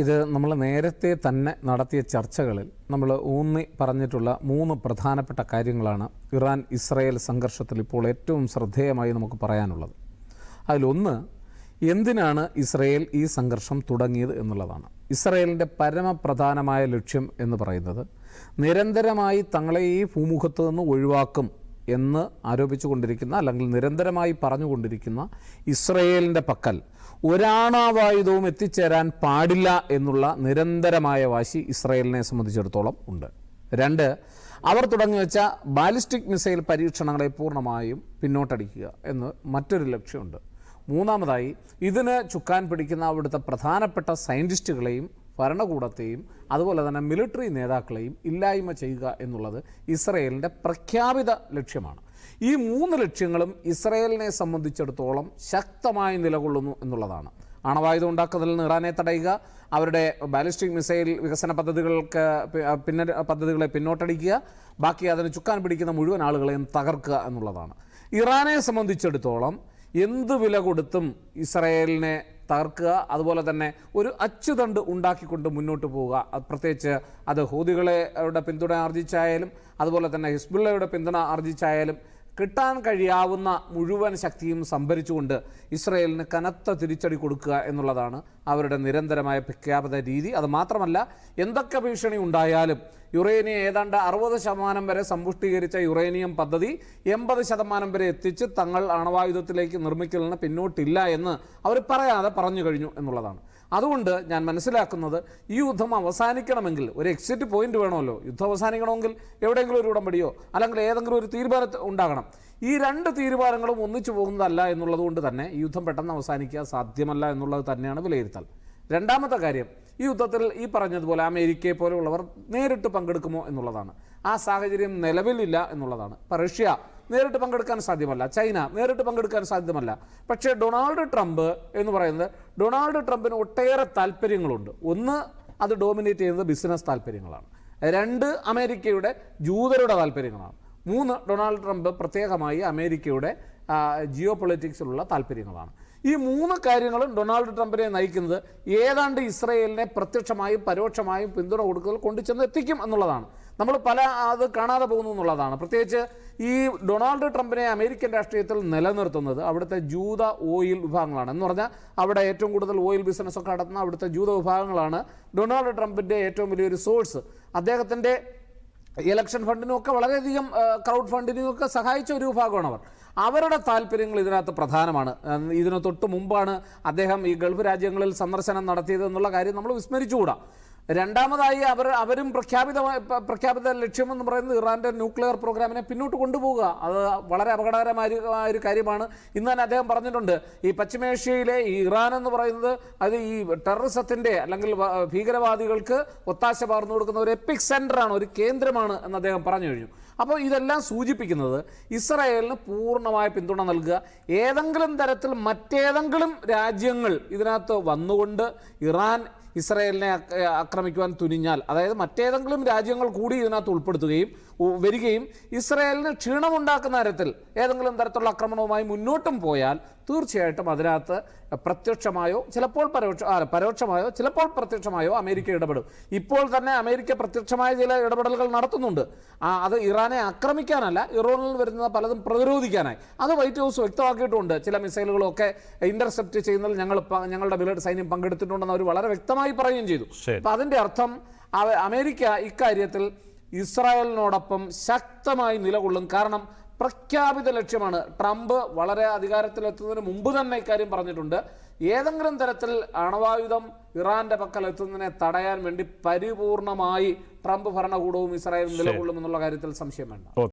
ഇത് നമ്മൾ നേരത്തെ തന്നെ നടത്തിയ ചർച്ചകളിൽ നമ്മൾ ഊന്നി പറഞ്ഞിട്ടുള്ള മൂന്ന് പ്രധാനപ്പെട്ട കാര്യങ്ങളാണ് ഇറാൻ ഇസ്രായേൽ സംഘർഷത്തിൽ ഇപ്പോൾ ഏറ്റവും ശ്രദ്ധേയമായി നമുക്ക് പറയാനുള്ളത്. അതിലൊന്ന് എന്തിനാണ് ഇസ്രയേൽ ഈ സംഘർഷം തുടങ്ങിയത് എന്നുള്ളതാണ്. ഇസ്രയേലിന്റെ പരമപ്രധാനമായ ലക്ഷ്യം എന്ന് പറയുന്നത് നിരന്തരമായി തങ്ങളെ ഈ ഭൂമുഖത്ത് നിന്ന് ഒഴിവാക്കും എന്ന് ആരോപിച്ചുകൊണ്ടിരിക്കുന്ന അല്ലെങ്കിൽ നിരന്തരമായി പറഞ്ഞുകൊണ്ടിരിക്കുന്ന ഇസ്രയേലിന്റെ പക്കൽ ഒരാണാവായുധവും എത്തിച്ചേരാൻ പാടില്ല എന്നുള്ള നിരന്തരമായ വാശി ഇസ്രയേലിനെ സംബന്ധിച്ചിടത്തോളം ഉണ്ട്. രണ്ട് അവർ തുടങ്ങി വെച്ച ബാലിസ്റ്റിക് മിസൈൽ പരീക്ഷണങ്ങളെ പൂർണമായും പിന്നോട്ടടിക്കുക എന്ന് മറ്റൊരു ലക്ഷ്യമുണ്ട്. മൂന്നാമതായി ഇതിന് ചുക്കാൻ പിടിക്കുന്ന അവിടുത്തെ പ്രധാനപ്പെട്ട സയന്റിസ്റ്റുകളെയും ഭരണകൂടത്തെയും അതുപോലെ തന്നെ മിലിറ്ററി നേതാക്കളെയും ഇല്ലായ്മ ചെയ്യുക എന്നുള്ളത് ഇസ്രയേലിന്റെ പ്രഖ്യാപിത ലക്ഷ്യമാണ്. ഈ മൂന്ന് ലക്ഷ്യങ്ങളും ഇസ്രയേലിനെ സംബന്ധിച്ചിടത്തോളം ശക്തമായി നിലകൊള്ളുന്നു എന്നുള്ളതാണ്. ആണവായുധം ഉണ്ടാക്കുന്നതിൽ നിന്ന് ഇറാനെ തടയുക അവരുടെ ബാലിസ്റ്റിക് മിസൈൽ വികസന പദ്ധതികൾക്ക് പിന്നെ പദ്ധതികളെ പിന്നോട്ടടിക്കുക ബാക്കി അതിന് ചുക്കാൻ പിടിക്കുന്ന മുഴുവൻ ആളുകളെയും തകർക്കുക എന്നുള്ളതാണ്. ഇറാനെ സംബന്ധിച്ചിടത്തോളം എന്ത് വില കൊടുത്തും ഇസ്രയേലിനെ തകർക്കുക. അതുപോലെ തന്നെ ഒരു അച്ചുതണ്ട് ഉണ്ടാക്കിക്കൊണ്ട് മുന്നോട്ട് പോവുക. പ്രത്യേകിച്ച് അത് ഹൂതികളെ പിന്തുണ ആർജിച്ചായാലും അതുപോലെ തന്നെ ഹിസ്ബുള്ളയുടെ പിന്തുണ ആർജിച്ചായാലും കിട്ടാൻ കഴിയാവുന്ന മുഴുവൻ ശക്തിയും സംഭരിച്ചുകൊണ്ട് ഇസ്രയേലിന് കനത്ത തിരിച്ചടി കൊടുക്കുക എന്നുള്ളതാണ് അവരുടെ നിരന്തരമായ പ്രഖ്യാപന രീതി. അത് മാത്രമല്ല എന്തൊക്കെ ഭീഷണി ഉണ്ടായാലും യുറേനിയം ഏതാണ്ട് അറുപത് ശതമാനം വരെ സമ്പുഷ്ടീകരിച്ച യുറേനിയം പദ്ധതി എൺപത് ശതമാനം വരെ എത്തിച്ച് തങ്ങൾ അണവായുധത്തിലേക്ക് നിർമ്മിക്കലിന് പിന്നോട്ടില്ല എന്ന് അവർ പറയാതെ പറഞ്ഞു കഴിഞ്ഞു എന്നുള്ളതാണ്. അതുകൊണ്ട് ഞാൻ മനസ്സിലാക്കുന്നത് ഈ യുദ്ധം അവസാനിക്കണമെങ്കിൽ ഒരു എക്സിറ്റ് പോയിന്റ് വേണമല്ലോ. യുദ്ധം അവസാനിക്കണമെങ്കിൽ എവിടെയെങ്കിലും ഒരു ഉടമ്പടിയോ അല്ലെങ്കിൽ ഏതെങ്കിലും ഒരു തീരുമാനം ഉണ്ടാകണം. ഈ രണ്ട് തീരുമാനങ്ങളും ഒന്നിച്ചു പോകുന്നതല്ല എന്നുള്ളത് കൊണ്ട് തന്നെ ഈ യുദ്ധം പെട്ടെന്ന് അവസാനിക്കുക സാധ്യമല്ല എന്നുള്ളത് തന്നെയാണ് വിലയിരുത്തൽ. രണ്ടാമത്തെ കാര്യം ഈ യുദ്ധത്തിൽ ഈ പറഞ്ഞതുപോലെ അമേരിക്കയെ പോലെയുള്ളവർ നേരിട്ട് പങ്കെടുക്കുമോ എന്നുള്ളതാണ്. ആ സാഹചര്യം നിലവിലില്ല എന്നുള്ളതാണ്. റഷ്യ നേരിട്ട് പങ്കെടുക്കാൻ സാധ്യമല്ല. ചൈന നേരിട്ട് പങ്കെടുക്കാൻ സാധ്യമല്ല. പക്ഷേ ഡൊണാൾഡ് ട്രംപ് എന്ന് പറയുന്നത് ഡൊണാൾഡ് ട്രംപിന് ഒട്ടേറെ താല്പര്യങ്ങളുണ്ട്. ഒന്ന് അത് ഡോമിനേറ്റ് ചെയ്യുന്നത് ബിസിനസ് താല്പര്യങ്ങളാണ്. രണ്ട് അമേരിക്കയുടെ ജൂതരുടെ താല്പര്യങ്ങളാണ്. മൂന്ന് ഡൊണാൾഡ് ട്രംപ് പ്രത്യേകമായി അമേരിക്കയുടെ ജിയോ പൊളിറ്റിക്സിലുള്ള താല്പര്യങ്ങളാണ്. ഈ മൂന്ന് കാര്യങ്ങളും ഡൊണാൾഡ് ട്രംപിനെ നയിക്കുന്നത് ഏതാണ്ട് ഇസ്രയേലിനെ പ്രത്യക്ഷമായും പരോക്ഷമായും പിന്തുണ കൊടുക്കൽ കൊണ്ടുചെന്ന് എത്തിക്കും എന്നുള്ളതാണ്. നമ്മൾ പല അത് കാണാതെ പോകുന്നു എന്നുള്ളതാണ്. പ്രത്യേകിച്ച് ഈ ഡൊണാൾഡ് ട്രംപിനെ അമേരിക്കൻ രാഷ്ട്രീയത്തിൽ നിലനിർത്തുന്നത് അവിടുത്തെ ജൂത ഓയിൽ വിഭാഗങ്ങളാണ്. എന്ന് പറഞ്ഞാൽ അവിടെ ഏറ്റവും കൂടുതൽ ഓയിൽ ബിസിനസ് ഒക്കെ നടത്തുന്ന അവിടുത്തെ ജൂത വിഭാഗങ്ങളാണ് ഡൊണാൾഡ് ട്രംപിന്റെ ഏറ്റവും വലിയൊരു സോഴ്സ്. അദ്ദേഹത്തിന്റെ ഇലക്ഷൻ ഫണ്ടിനും ഒക്കെ വളരെയധികം ക്രൗഡ് ഫണ്ടിനും ഒക്കെ സഹായിച്ച ഒരു വിഭാഗമാണ് അവർ. അവരുടെ താല്പര്യങ്ങൾ ഇതിനകത്ത് പ്രധാനമാണ്. ഇതിന് തൊട്ട് മുമ്പാണ് അദ്ദേഹം ഈ ഗൾഫ് രാജ്യങ്ങളിൽ സന്ദർശനം നടത്തിയത് എന്നുള്ള കാര്യം നമ്മൾ വിസ്മരിച്ചുകൂടാ. രണ്ടാമതായി അവർ അവരും പ്രഖ്യാപിത പ്രഖ്യാപിത ലക്ഷ്യമെന്ന് പറയുന്നത് ഇറാന്റെ ന്യൂക്ലിയർ പ്രോഗ്രാമിനെ പിന്നോട്ട് കൊണ്ടുപോവുക. അത് വളരെ അപകടകരമായ ഒരു- കാര്യമാണ്. ഇന്ന് തന്നെ അദ്ദേഹം പറഞ്ഞിട്ടുണ്ട് ഈ പശ്ചിമേഷ്യയിലെ ഈ ഇറാൻ എന്ന് പറയുന്നത് അത് ഈ ടെററിസത്തിന്റെ അല്ലെങ്കിൽ ഭീകരവാദികൾക്ക് ഒത്താശ പകർന്നു കൊടുക്കുന്ന ഒരു എപ്പിക് സെന്ററാണ് ഒരു കേന്ദ്രമാണ് എന്ന് അദ്ദേഹം പറഞ്ഞു കഴിഞ്ഞു. അപ്പോൾ ഇതെല്ലാം സൂചിപ്പിക്കുന്നത് ഇസ്രായേലിന് പൂർണമായ പിന്തുണ നൽകുക. ഏതെങ്കിലും തരത്തിൽ മറ്റേതെങ്കിലും രാജ്യങ്ങൾ ഇതിനകത്ത് വന്നുകൊണ്ട് ഇറാൻ ഇസ്രായേലിനെ ആക്ര- ആക്രമിക്കുവാൻ തുനിഞ്ഞാൽ അതായത് മറ്റേതെങ്കിലും രാജ്യങ്ങൾ കൂടി ഇതിനകത്ത് ഉൾപ്പെടുത്തുകയും വരികയും ഇസ്രയേലിന് ക്ഷീണമുണ്ടാക്കുന്ന തരത്തിൽ ഏതെങ്കിലും തരത്തിലുള്ള ആക്രമണവുമായി മുന്നോട്ടും പോയാൽ തീർച്ചയായിട്ടും അതിനകത്ത് പ്രത്യക്ഷമായോ ചിലപ്പോൾ പരോക്ഷ പരോക്ഷമായോ ചിലപ്പോൾ പ്രത്യക്ഷമായോ അമേരിക്ക ഇടപെടും. ഇപ്പോൾ തന്നെ അമേരിക്ക പ്രത്യക്ഷമായ ചില ഇടപെടലുകൾ നടത്തുന്നുണ്ട്. അത് ഇറാനെ ആക്രമിക്കാനല്ല ഇറാനിൽ വരുന്ന പലതും പ്രതിരോധിക്കാനായി. അത് വൈറ്റ് ഹൗസ് വ്യക്തമാക്കിയിട്ടുണ്ട്. ചില മിസൈലുകളൊക്കെ ഇന്റർസെപ്റ്റ് ചെയ്യുന്നതിൽ ഞങ്ങൾ ഞങ്ങളുടെ മിലിറ്ററി സൈന്യം പങ്കെടുത്തിട്ടുണ്ടെന്ന് അവർ വളരെ വ്യക്തമായി പറയുകയും ചെയ്തു. അപ്പം അതിന്റെ അർത്ഥം അമേരിക്ക ഇക്കാര്യത്തിൽ ഇസ്രായേലിനോടൊപ്പം ശക്തമായി നിലകൊള്ളും. കാരണം പ്രഖ്യാപിത ലക്ഷ്യമാണ്. ട്രംപ് വളരെ അധികാരത്തിലെത്തുന്നതിന് മുമ്പ് തന്നെ ഇക്കാര്യം പറഞ്ഞിട്ടുണ്ട്. ഏതെങ്കിലും തരത്തിൽ അണവായുധം ഇറാന്റെ പക്കൽ എത്തുന്നതിനെ തടയാൻ വേണ്ടി പരിപൂർണമായി ട്രംപ് ഭരണകൂടവും ഇസ്രായേലും നിലകൊള്ളുമെന്നുള്ള കാര്യത്തിൽ സംശയം വേണ്ട.